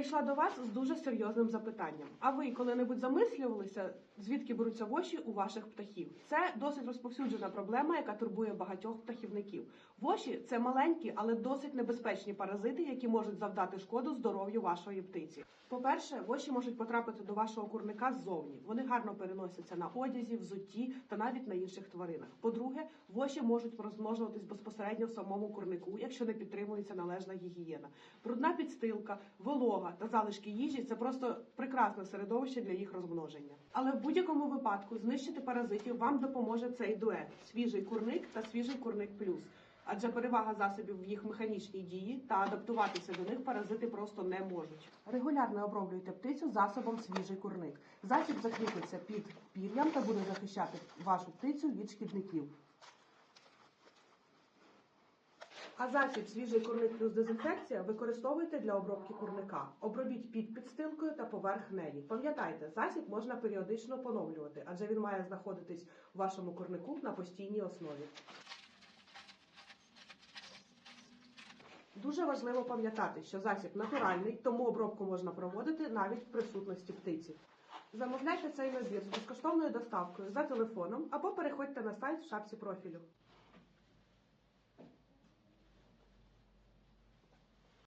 прийшла до вас з дуже серйозним запитанням. А ви коли-небудь замислювалися, звідки беруться воші у ваших птахів? Це досить розповсюджена проблема, яка турбує багатьох птахівників. Воші це маленькі, але досить небезпечні паразити, які можуть завдати шкоду здоров'ю вашої птиці. По-перше, воші можуть потрапити до вашого курника ззовні. Вони гарно переносяться на одязі, взутті та навіть на інших тваринах. По-друге, воші можуть розмножуватись безпосередньо в самому курнику, якщо не підтримується належна гігієна. Брудна підстилка, волога та залишки їжі це просто прекрасне середовище для їх розмноження. Але в будь-якому випадку знищити паразитів вам допоможе цей дует свіжий курник та свіжий курник плюс. Адже перевага засобів в їх механічній дії та адаптуватися до них паразити просто не можуть. Регулярно оброблюйте птицю засобом свіжий курник. Засіб закріпиться під пір'ям та буде захищати вашу птицю від шкідників. А засіб свіжий курник плюс дезінфекція використовуйте для обробки курника. Обробіть під підстилкою та поверх неї. Пам'ятайте, засіб можна періодично поновлювати, адже він має знаходитись у вашому курнику на постійній основі. Дуже важливо пам'ятати, що засіб натуральний, тому обробку можна проводити навіть в присутності птиці. Замовляйте цей набір з безкоштовною доставкою за телефоном або переходьте на сайт в шапці профілю.